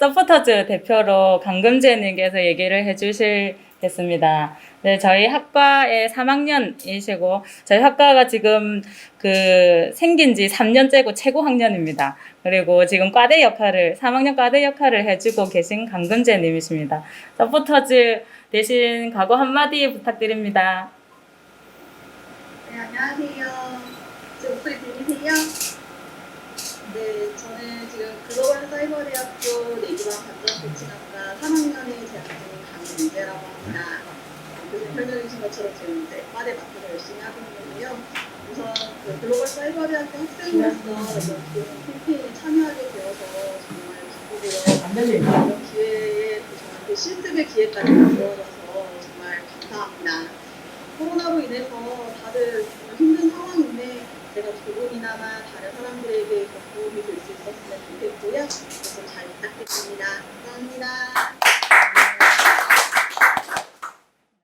서포터즈 대표로 강금재님께서 얘기를 해주실겠습니다. 네, 저희 학과의 3학년이시고 저희 학과가 지금 그 생긴 지 3년째고 최고 학년입니다. 그리고 지금 과대 역할을 3학년 과대 역할을 해주고 계신 강금재님이십니다. 서포터즈 대신 각오 한마디 부탁드립니다. 네, 안녕하세요. 제 목소리 들리세요? 지금 글로벌 사이버대학교 내기반 관전 배치학과 3학년에 재학 중인 강민재라고 합니다. 교수님 설명해 주신 것처럼 지금 이제 과대 맡아서 열심히 하고 있는데요. 우선 그 글로벌 사이버대학교 학생으로서 이런 좋은 캠페인에 참여하게 되어서 정말 기쁘고요. 이런 기회에 또 저한테 실습의 기회까지 주어져서 정말 감사합니다. 코로나로 인해서 다들 정말 힘든 상황인데 제가 조금이나마 다른 도움 이될수 있었으면 좋겠고요. 그래서 잘 부탁드립니다. 감사합니다.